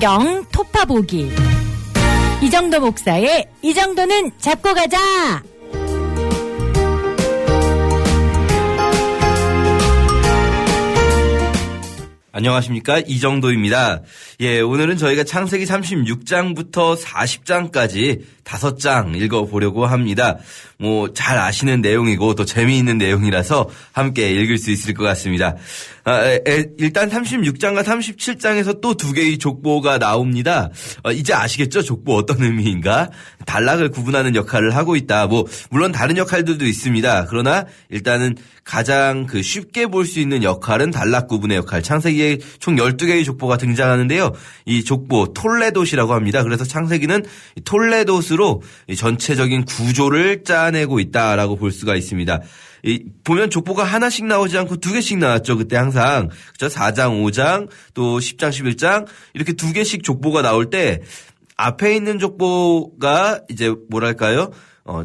성경 토파보기 이정도 목사의 이 정도는 잡고 가자. 안녕하십니까 이정도입니다. 예, 오늘은 저희가 창세기 36장부터 40장까지 5장 읽어보려고 합니다. 뭐 잘 아시는 내용이고 또 재미있는 내용이라서 함께 읽을 수 있을 것 같습니다. 아, 에, 일단 36장과 37장에서 또 두 개의 족보가 나옵니다. 어, 이제 아시겠죠? 족보 어떤 의미인가? 단락을 구분하는 역할을 하고 있다. 뭐 물론 다른 역할들도 있습니다. 그러나 일단은 가장 그 쉽게 볼 수 있는 역할은 단락 구분의 역할. 창세기에 총 12개의 족보가 등장하는데요. 이 족보 톨레도시라고 합니다. 그래서 창세기는 톨레도스로 전체적인 구조를 짜내고 있다라고 볼 수가 있습니다. 이, 보면 족보가 하나씩 나오지 않고 두 개씩 나왔죠. 그때 항상. 그죠? 4장, 5장, 또 10장, 11장 이렇게 두 개씩 족보가 나올 때 앞에 있는 족보가 이제 뭐랄까요? 어,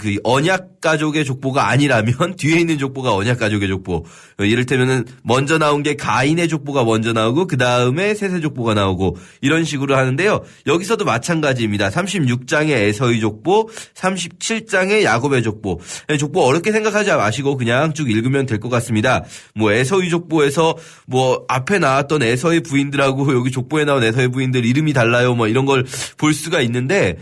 그 언약 가족의 족보가 아니라면 뒤에 있는 족보가 언약 가족의 족보. 이를테면은 먼저 나온 게 가인의 족보가 먼저 나오고 그 다음에 셋의 족보가 나오고 이런 식으로 하는데요. 여기서도 마찬가지입니다. 36장의 에서의 족보, 37장의 야곱의 족보. 족보 어렵게 생각하지 마시고 그냥 쭉 읽으면 될 것 같습니다. 뭐 에서의 족보에서 뭐 앞에 나왔던 에서의 부인들하고 여기 족보에 나온 에서의 부인들 이름이 달라요. 뭐 이런 걸 볼 수가 있는데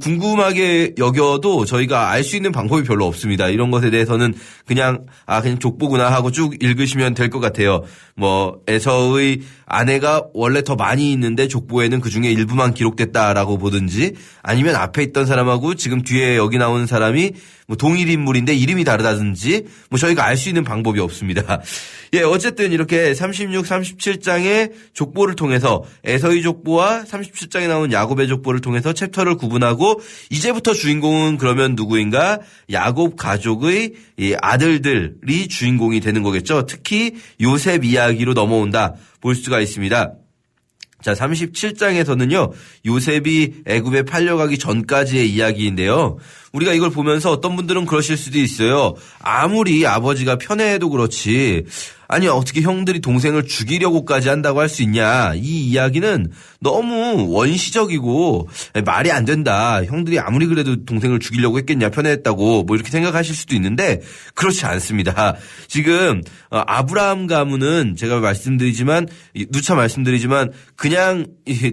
궁금하게 여겨도 저희가 알수 있는 방법이 별로 없습니다. 이런 것에 대해서는 그냥 아 그냥 족보구나 하고 쭉 읽으시면 될 것 같아요. 뭐 에서의 아내가 원래 더 많이 있는데 족보에는 그 중에 일부만 기록됐다라고 보든지 아니면 앞에 있던 사람하고 지금 뒤에 여기 나오는 사람이 뭐 동일 인물인데 이름이 다르다든지 뭐 저희가 알 수 있는 방법이 없습니다. 예, 어쨌든 이렇게 36, 37장의 족보를 통해서 에서의 족보와 37장에 나온 야곱의 족보를 통해서 챕터를 구분하고 이제부터 주인공은 그러면 누구인가? 야곱 가족의 아들들이 주인공이 되는 거겠죠. 특히 요셉 이야기로 넘어온다 볼 수가 있습니다. 자, 37장에서는요. 요셉이 애굽에 팔려가기 전까지의 이야기인데요. 우리가 이걸 보면서 어떤 분들은 그러실 수도 있어요. 아무리 아버지가 편애해도 그렇지. 아니 어떻게 형들이 동생을 죽이려고까지 한다고 할 수 있냐. 이 이야기는 너무 원시적이고 말이 안 된다. 형들이 아무리 그래도 동생을 죽이려고 했겠냐. 편애했다고 뭐 이렇게 생각하실 수도 있는데 그렇지 않습니다. 지금 어, 아브라함 가문은 제가 말씀드리지만 누차 말씀드리지만 그냥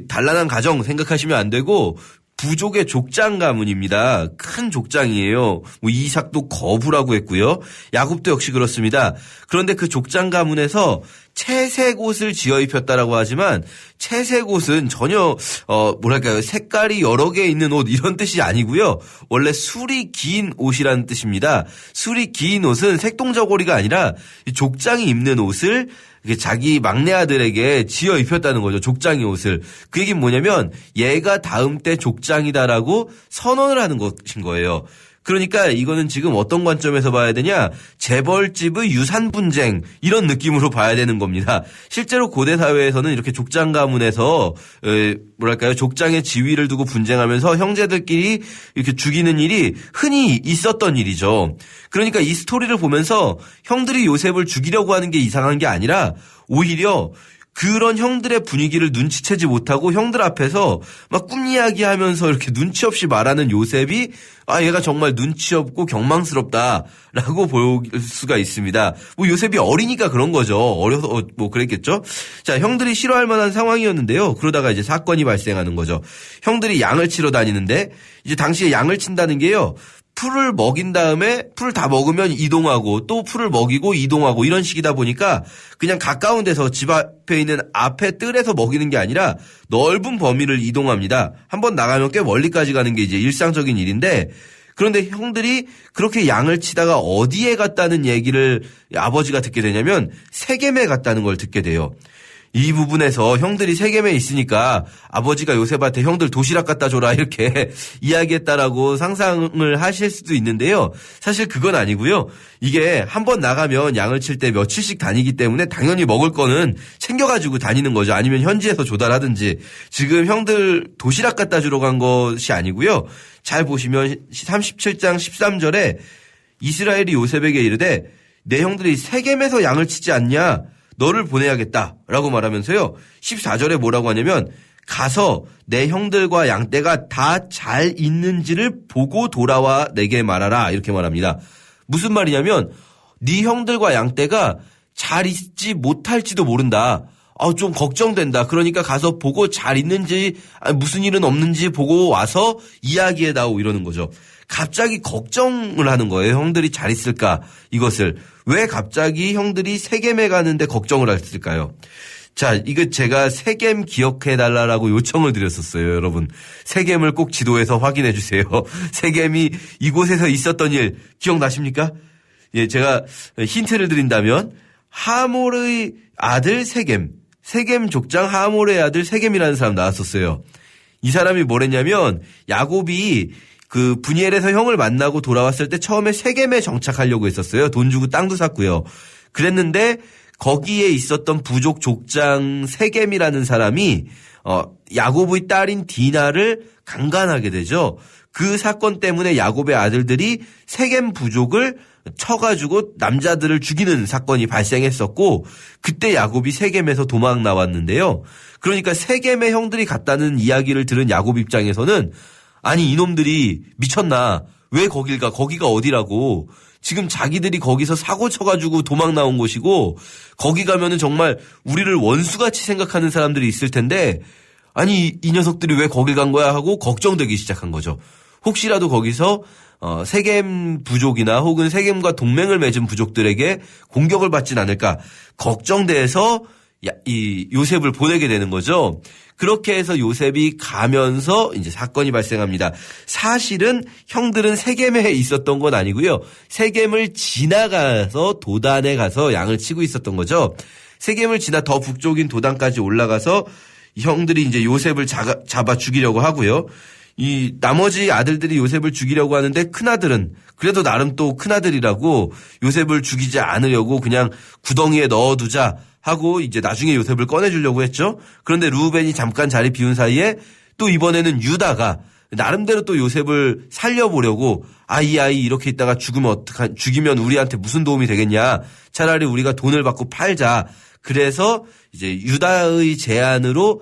단란한 가정 생각하시면 안 되고 부족의 족장 가문입니다. 큰 족장이에요. 뭐 이삭도 거부라고 했고요. 야곱도 역시 그렇습니다. 그런데 그 족장 가문에서 채색 옷을 지어 입혔다라고 하지만 채색 옷은 전혀 어 뭐랄까요 색깔이 여러 개 있는 옷 이런 뜻이 아니고요. 원래 술이 긴 옷이라는 뜻입니다. 술이 긴 옷은 색동저고리가 아니라 족장이 입는 옷을 자기 막내 아들에게 지어 입혔다는 거죠. 족장이 옷을. 그 얘기는 뭐냐면 얘가 다음 때 족장이다라고 선언을 하는 것인 거예요. 그러니까 이거는 지금 어떤 관점에서 봐야 되냐? 재벌집의 유산 분쟁 이런 느낌으로 봐야 되는 겁니다. 실제로 고대 사회에서는 이렇게 족장 가문에서 뭐랄까요? 족장의 지위를 두고 분쟁하면서 형제들끼리 이렇게 죽이는 일이 흔히 있었던 일이죠. 그러니까 이 스토리를 보면서 형들이 요셉을 죽이려고 하는 게 이상한 게 아니라 오히려 그런 형들의 분위기를 눈치채지 못하고 형들 앞에서 막 꿈 이야기 하면서 이렇게 눈치 없이 말하는 요셉이 아, 얘가 정말 눈치 없고 경망스럽다라고 볼 수가 있습니다. 뭐 요셉이 어리니까 그런 거죠. 어려서 어, 뭐 그랬겠죠. 자, 형들이 싫어할 만한 상황이었는데요. 그러다가 이제 사건이 발생하는 거죠. 형들이 양을 치러 다니는데 이제 당시에 양을 친다는 게요. 풀을 먹인 다음에 풀 다 먹으면 이동하고 또 풀을 먹이고 이동하고 이런 식이다 보니까 그냥 가까운 데서 집 앞에 있는 앞에 뜰에서 먹이는 게 아니라 넓은 범위를 이동합니다. 한번 나가면 꽤 멀리까지 가는 게 이제 일상적인 일인데 그런데 형들이 그렇게 양을 치다가 어디에 갔다는 얘기를 아버지가 듣게 되냐면 세겜에 갔다는 걸 듣게 돼요. 이 부분에서 형들이 세겜에 있으니까 아버지가 요셉한테 형들 도시락 갖다 줘라 이렇게 이야기했다라고 상상을 하실 수도 있는데요. 사실 그건 아니고요. 이게 한 번 나가면 양을 칠 때 며칠씩 다니기 때문에 당연히 먹을 거는 챙겨가지고 다니는 거죠. 아니면 현지에서 조달하든지 지금 형들 도시락 갖다 주러 간 것이 아니고요. 잘 보시면 37장 13절에 이스라엘이 요셉에게 이르되 내 형들이 세겜에서 양을 치지 않냐? 너를 보내야겠다라고 말하면서요. 14절에 뭐라고 하냐면 가서 내 형들과 양떼가 다 잘 있는지를 보고 돌아와 내게 말하라 이렇게 말합니다. 무슨 말이냐면 네 형들과 양떼가 잘 있지 못할지도 모른다. 아, 좀 걱정된다. 그러니까 가서 보고 잘 있는지, 아니, 무슨 일은 없는지 보고 와서 이야기해다오 이러는 거죠. 갑자기 걱정을 하는 거예요. 형들이 잘 있을까? 이것을. 왜 갑자기 형들이 세겜에 가는데 걱정을 했을까요? 자, 이거 제가 세겜 기억해달라고 요청을 드렸었어요, 여러분. 세겜을 꼭 지도에서 확인해 주세요. 세겜이 이곳에서 있었던 일 기억나십니까? 예, 제가 힌트를 드린다면, 하몰의 아들 세겜, 세겜 족장 하몰의 아들 세겜이라는 사람 나왔었어요. 이 사람이 뭐랬냐면 야곱이 그 분이엘에서 형을 만나고 돌아왔을 때 처음에 세겜에 정착하려고 했었어요. 돈 주고 땅도 샀고요. 그랬는데 거기에 있었던 부족 족장 세겜이라는 사람이 어 야곱의 딸인 디나를 강간하게 되죠. 그 사건 때문에 야곱의 아들들이 세겜 부족을 쳐가지고 남자들을 죽이는 사건이 발생했었고 그때 야곱이 세겜에서 도망 나왔는데요. 그러니까 세겜의 형들이 갔다는 이야기를 들은 야곱 입장에서는 아니 이놈들이 미쳤나? 왜 거길 가? 거기가 어디라고? 지금 자기들이 거기서 사고 쳐가지고 도망 나온 곳이고 거기 가면은 정말 우리를 원수같이 생각하는 사람들이 있을 텐데 아니 이 녀석들이 왜 거길 간 거야? 하고 걱정되기 시작한 거죠. 혹시라도 거기서 어, 세겜 부족이나 혹은 세겜과 동맹을 맺은 부족들에게 공격을 받진 않을까? 걱정돼서 이 요셉을 보내게 되는 거죠. 그렇게 해서 요셉이 가면서 이제 사건이 발생합니다. 사실은 형들은 세겜에 있었던 건 아니고요. 세겜을 지나가서 도단에 가서 양을 치고 있었던 거죠. 세겜을 지나 더 북쪽인 도단까지 올라가서 형들이 이제 요셉을 잡아 죽이려고 하고요. 이 나머지 아들들이 요셉을 죽이려고 하는데 큰아들은 그래도 나름 또 큰아들이라고 요셉을 죽이지 않으려고 그냥 구덩이에 넣어두자 하고 이제 나중에 요셉을 꺼내주려고 했죠. 그런데 루벤이 잠깐 자리 비운 사이에 또 이번에는 유다가 나름대로 또 요셉을 살려보려고 아이 아이 이렇게 있다가 죽으면 어떡한 죽이면 우리한테 무슨 도움이 되겠냐 차라리 우리가 돈을 받고 팔자 그래서 이제 유다의 제안으로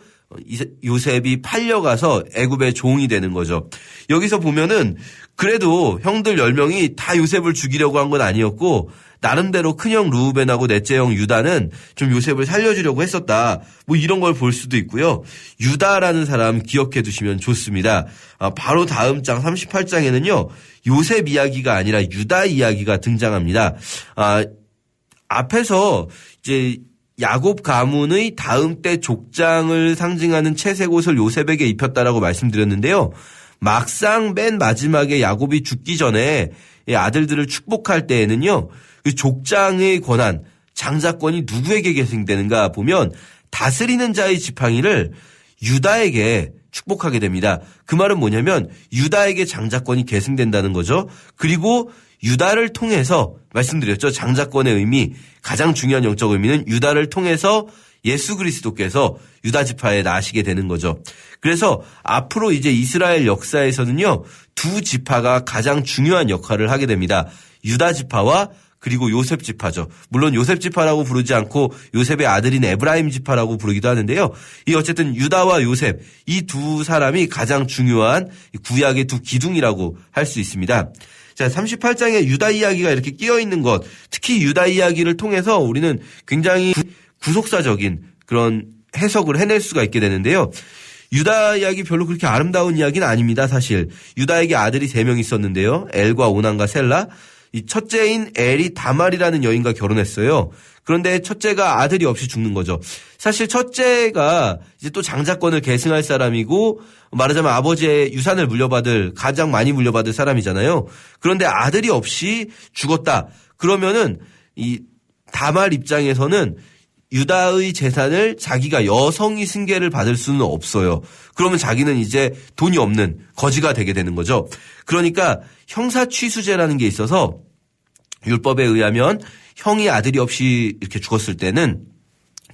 요셉이 팔려가서 애굽의 종이 되는 거죠. 여기서 보면은 그래도 형들 10명이 다 요셉을 죽이려고 한 건 아니었고 나름대로 큰형 루벤하고 넷째 형 유다는 좀 요셉을 살려주려고 했었다. 뭐 이런 걸 볼 수도 있고요. 유다라는 사람 기억해 두시면 좋습니다. 아, 바로 다음 장 38장에는요. 요셉 이야기가 아니라 유다 이야기가 등장합니다. 아, 앞에서 이제 야곱 가문의 다음 때 족장을 상징하는 채색 옷을 요셉에게 입혔다라고 말씀드렸는데요. 막상 맨 마지막에 야곱이 죽기 전에 아들들을 축복할 때에는요. 그 족장의 권한, 장자권이 누구에게 계승되는가 보면 다스리는 자의 지팡이를 유다에게 축복하게 됩니다. 그 말은 뭐냐면 유다에게 장자권이 계승된다는 거죠. 그리고 유다를 통해서 말씀드렸죠. 장자권의 의미 가장 중요한 영적 의미는 유다를 통해서 예수 그리스도께서 유다 지파에 나시게 되는 거죠. 그래서 앞으로 이제 이스라엘 역사에서는요. 두 지파가 가장 중요한 역할을 하게 됩니다. 유다 지파와 그리고 요셉 지파죠. 물론 요셉 지파라고 부르지 않고 요셉의 아들인 에브라임 지파라고 부르기도 하는데요. 이 어쨌든 유다와 요셉 이 두 사람이 가장 중요한 구약의 두 기둥이라고 할 수 있습니다. 자, 38장에 유다 이야기가 이렇게 끼어 있는 것, 특히 유다 이야기를 통해서 우리는 굉장히 구속사적인 그런 해석을 해낼 수가 있게 되는데요. 유다 이야기 별로 그렇게 아름다운 이야기는 아닙니다, 사실. 유다에게 아들이 세명 있었는데요. 엘과 오난과 셀라. 이 첫째인 엘이 다말이라는 여인과 결혼했어요. 그런데 첫째가 아들이 없이 죽는 거죠. 사실 첫째가 이제 또 장자권을 계승할 사람이고 말하자면 아버지의 유산을 물려받을 가장 많이 물려받을 사람이잖아요. 그런데 아들이 없이 죽었다. 그러면은 이 다말 입장에서는 유다의 재산을 자기가 여성이 승계를 받을 수는 없어요. 그러면 자기는 이제 돈이 없는 거지가 되게 되는 거죠. 그러니까 형사 취수제라는 게 있어서 율법에 의하면 형이 아들이 없이 이렇게 죽었을 때는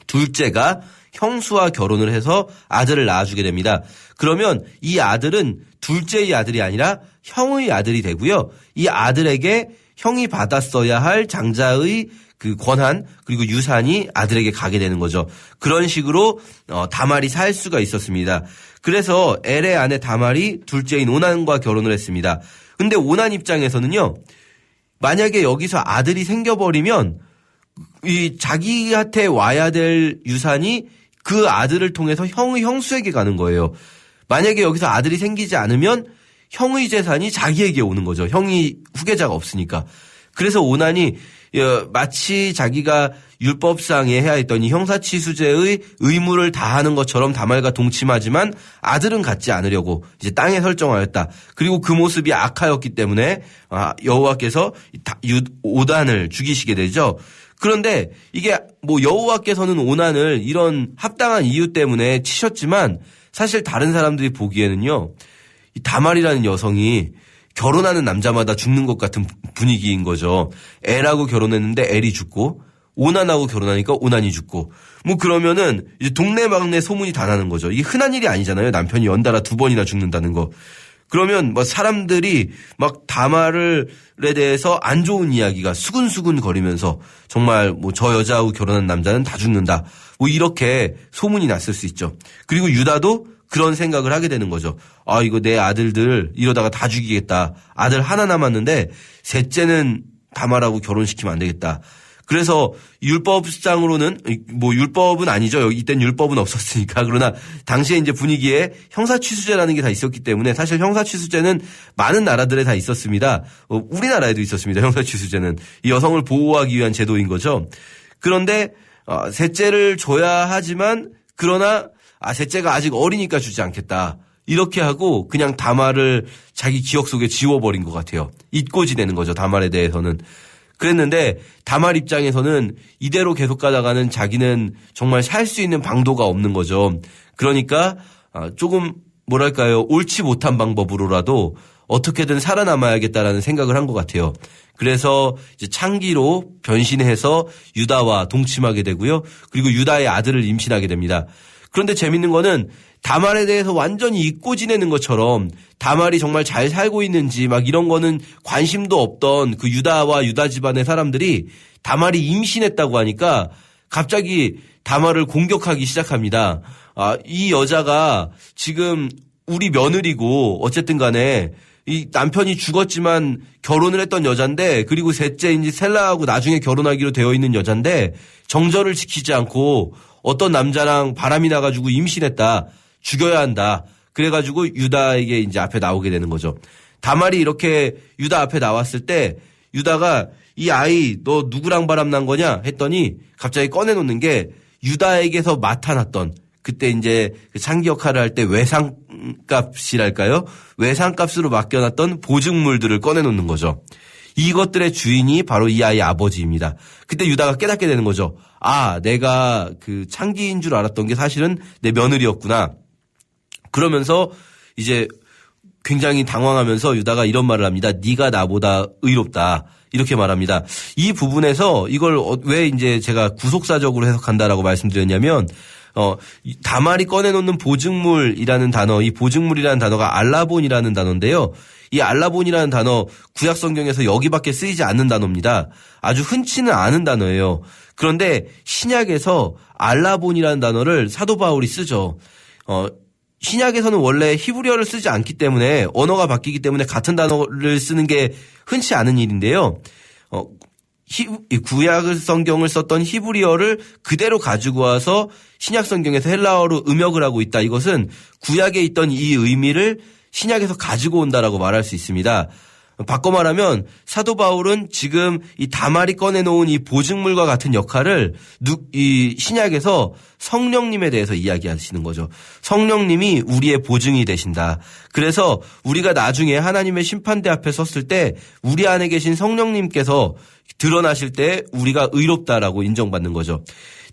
둘째가 형수와 결혼을 해서 아들을 낳아주게 됩니다. 그러면 이 아들은 둘째의 아들이 아니라 형의 아들이 되고요. 이 아들에게 형이 받았어야 할 장자의 그 권한 그리고 유산이 아들에게 가게 되는 거죠. 그런 식으로 어, 다말이 살 수가 있었습니다. 그래서 엘의 아내 다말이 둘째인 오난과 결혼을 했습니다. 근데 오난 입장에서는요. 만약에 여기서 아들이 생겨버리면 이 자기한테 와야 될 유산이 그 아들을 통해서 형의 형수에게 가는 거예요. 만약에 여기서 아들이 생기지 않으면 형의 재산이 자기에게 오는 거죠. 형이 후계자가 없으니까. 그래서 오난이 어, 마치 자기가 율법상에 해야 했던 이 형사치수제의 의무를 다하는 것처럼 다말과 동침하지만 아들은 갖지 않으려고 이제 땅에 설정하였다. 그리고 그 모습이 악하였기 때문에 아, 여호와께서 오단을 죽이시게 되죠. 그런데 이게 뭐 여호와께서는 오난을 이런 합당한 이유 때문에 치셨지만 사실 다른 사람들이 보기에는요. 이 다말이라는 여성이 결혼하는 남자마다 죽는 것 같은 분위기인 거죠. 엘하고 결혼했는데 엘이 죽고 오난하고 결혼하니까 오난이 죽고 뭐 그러면은 이제 동네방네 소문이 다 나는 거죠. 이게 흔한 일이 아니잖아요. 남편이 연달아 두 번이나 죽는다는 거. 그러면 뭐 사람들이 막 다말에 대해서 안 좋은 이야기가 수근수근 거리면서 정말 뭐 저 여자하고 결혼한 남자는 다 죽는다. 뭐 이렇게 소문이 났을 수 있죠. 그리고 유다도 그런 생각을 하게 되는 거죠. 아, 이거 내 아들들 이러다가 다 죽이겠다. 아들 하나 남았는데 셋째는 다말하고 결혼시키면 안 되겠다. 그래서 율법상으로는 뭐 율법은 아니죠. 이땐 율법은 없었으니까. 그러나 당시에 이제 분위기에 형사 취수제라는 게 다 있었기 때문에 사실 형사 취수제는 많은 나라들에 다 있었습니다. 어, 우리나라에도 있었습니다. 형사 취수제는 이 여성을 보호하기 위한 제도인 거죠. 그런데 어, 셋째를 줘야 하지만 그러나 아 셋째가 아직 어리니까 주지 않겠다. 이렇게 하고 그냥 다말을 자기 기억 속에 지워버린 것 같아요. 잊고 지내는 거죠. 다말에 대해서는. 그랬는데 다말 입장에서는 이대로 계속 가다가는 자기는 정말 살 수 있는 방도가 없는 거죠. 그러니까 아, 조금 뭐랄까요 옳지 못한 방법으로라도 어떻게든 살아남아야겠다라는 생각을 한 것 같아요. 그래서 이제 창기로 변신해서 유다와 동침하게 되고요. 그리고 유다의 아들을 임신하게 됩니다. 그런데 재밌는 거는 다말에 대해서 완전히 잊고 지내는 것처럼 다말이 정말 잘 살고 있는지 막 이런 거는 관심도 없던 그 유다와 유다 집안의 사람들이 다말이 임신했다고 하니까 갑자기 다말을 공격하기 시작합니다. 아, 이 여자가 지금 우리 며느리고 어쨌든 간에 이 남편이 죽었지만 결혼을 했던 여잔데 그리고 셋째인지 셀라하고 나중에 결혼하기로 되어 있는 여잔데 정절을 지키지 않고 어떤 남자랑 바람이 나가지고 임신했다. 죽여야 한다. 그래가지고 유다에게 이제 앞에 나오게 되는 거죠. 다말이 이렇게 유다 앞에 나왔을 때 유다가 이 아이 너 누구랑 바람 난 거냐 했더니 갑자기 꺼내놓는 게 유다에게서 맡아놨던 그때 이제 그 창기 역할을 할 때 외상값이랄까요? 외상값으로 맡겨놨던 보증물들을 꺼내놓는 거죠. 이것들의 주인이 바로 이 아이의 아버지입니다. 그때 유다가 깨닫게 되는 거죠. 아, 내가 그 창기인 줄 알았던 게 사실은 내 며느리였구나. 그러면서 이제 굉장히 당황하면서 유다가 이런 말을 합니다. 네가 나보다 의롭다. 이렇게 말합니다. 이 부분에서 이걸 어, 왜 이제 제가 구속사적으로 해석한다라고 말씀드렸냐면 어, 다말이 꺼내놓는 보증물이라는 단어, 이 보증물이라는 단어가 알라본이라는 단어인데요. 이 알라본이라는 단어 구약 성경에서 여기밖에 쓰이지 않는 단어입니다. 아주 흔치는 않은 단어예요. 그런데 신약에서 알라본이라는 단어를 사도 바울이 쓰죠. 어, 신약에서는 원래 히브리어를 쓰지 않기 때문에 언어가 바뀌기 때문에 같은 단어를 쓰는 게 흔치 않은 일인데요. 어, 히, 구약 성경을 썼던 히브리어를 그대로 가지고 와서 신약 성경에서 헬라어로 음역을 하고 있다. 이것은 구약에 있던 이 의미를 신약에서 가지고 온다라고 말할 수 있습니다. 바꿔 말하면 사도 바울은 지금 이 다말이 꺼내놓은 이 보증물과 같은 역할을 이 신약에서 성령님에 대해서 이야기하시는 거죠. 성령님이 우리의 보증이 되신다. 그래서 우리가 나중에 하나님의 심판대 앞에 섰을 때 우리 안에 계신 성령님께서 드러나실 때 우리가 의롭다라고 인정받는 거죠.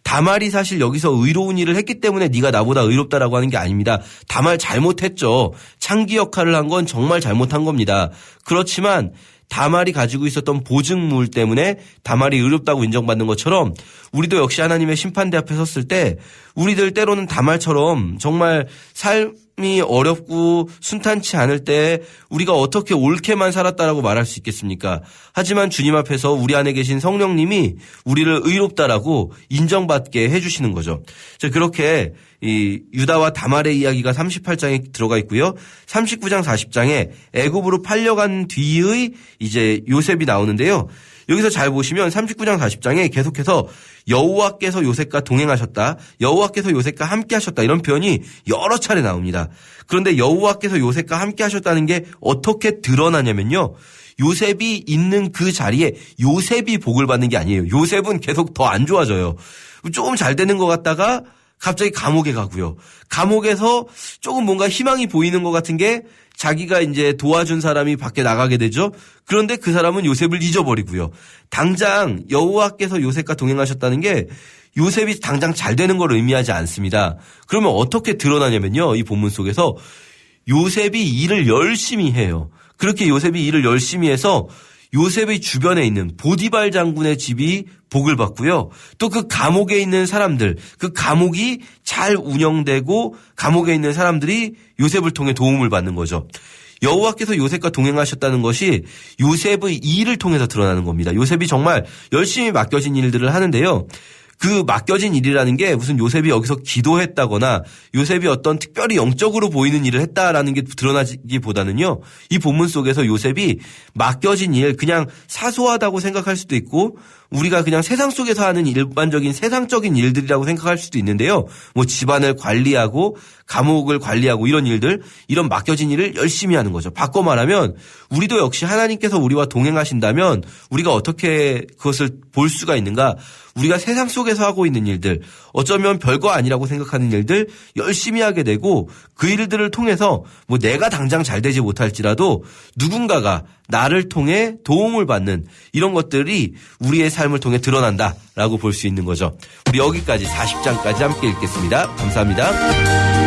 다말이 사실 여기서 의로운 일을 했기 때문에 네가 나보다 의롭다라고 하는 게 아닙니다. 다말 잘못했죠. 창기 역할을 한 건 정말 잘못한 겁니다. 그렇지만 다말이 가지고 있었던 보증물 때문에 다말이 의롭다고 인정받는 것처럼 우리도 역시 하나님의 심판대 앞에 섰을 때 우리들 때로는 다말처럼 정말 삶 삶이 어렵고 순탄치 않을 때 우리가 어떻게 옳게만 살았다라고 말할 수 있겠습니까? 하지만 주님 앞에서 우리 안에 계신 성령님이 우리를 의롭다라고 인정받게 해주시는 거죠. 그렇게 이 유다와 다말의 이야기가 38장에 들어가 있고요. 39장 40장에 애굽으로 팔려간 뒤의 이제 요셉이 나오는데요. 여기서 잘 보시면 39장 40장에 계속해서 여호와께서 요셉과 동행하셨다. 여호와께서 요셉과 함께 하셨다. 이런 표현이 여러 차례 나옵니다. 그런데 여호와께서 요셉과 함께 하셨다는 게 어떻게 드러나냐면요. 요셉이 있는 그 자리에 요셉이 복을 받는 게 아니에요. 요셉은 계속 더 안 좋아져요. 조금 잘 되는 것 같다가 갑자기 감옥에 가고요. 감옥에서 조금 뭔가 희망이 보이는 것 같은 게 자기가 이제 도와준 사람이 밖에 나가게 되죠. 그런데 그 사람은 요셉을 잊어버리고요. 당장 여호와께서 요셉과 동행하셨다는 게 요셉이 당장 잘 되는 걸 의미하지 않습니다. 그러면 어떻게 드러나냐면요. 이 본문 속에서 요셉이 일을 열심히 해요. 그렇게 요셉이 일을 열심히 해서 요셉의 주변에 있는 보디발 장군의 집이 복을 받고요. 또 그 감옥에 있는 사람들, 그 감옥이 잘 운영되고 감옥에 있는 사람들이 요셉을 통해 도움을 받는 거죠. 여호와께서 요셉과 동행하셨다는 것이 요셉의 일을 통해서 드러나는 겁니다. 요셉이 정말 열심히 맡겨진 일들을 하는데요. 그 맡겨진 일이라는 게 무슨 요셉이 여기서 기도했다거나 요셉이 어떤 특별히 영적으로 보이는 일을 했다라는 게 드러나기보다는요. 이 본문 속에서 요셉이 맡겨진 일 그냥 사소하다고 생각할 수도 있고 우리가 그냥 세상 속에서 하는 일반적인 세상적인 일들이라고 생각할 수도 있는데요. 뭐 집안을 관리하고 감옥을 관리하고 이런 일들, 이런 맡겨진 일을 열심히 하는 거죠. 바꿔 말하면 우리도 역시 하나님께서 우리와 동행하신다면 우리가 어떻게 그것을 볼 수가 있는가? 우리가 세상 속에서 하고 있는 일들, 어쩌면 별거 아니라고 생각하는 일들 열심히 하게 되고 그 일들을 통해서 뭐 내가 당장 잘 되지 못할지라도 누군가가 나를 통해 도움을 받는 이런 것들이 우리의 삶을 통해 드러난다라고 볼 수 있는 거죠. 우리 여기까지 40장까지 함께 읽겠습니다. 감사합니다.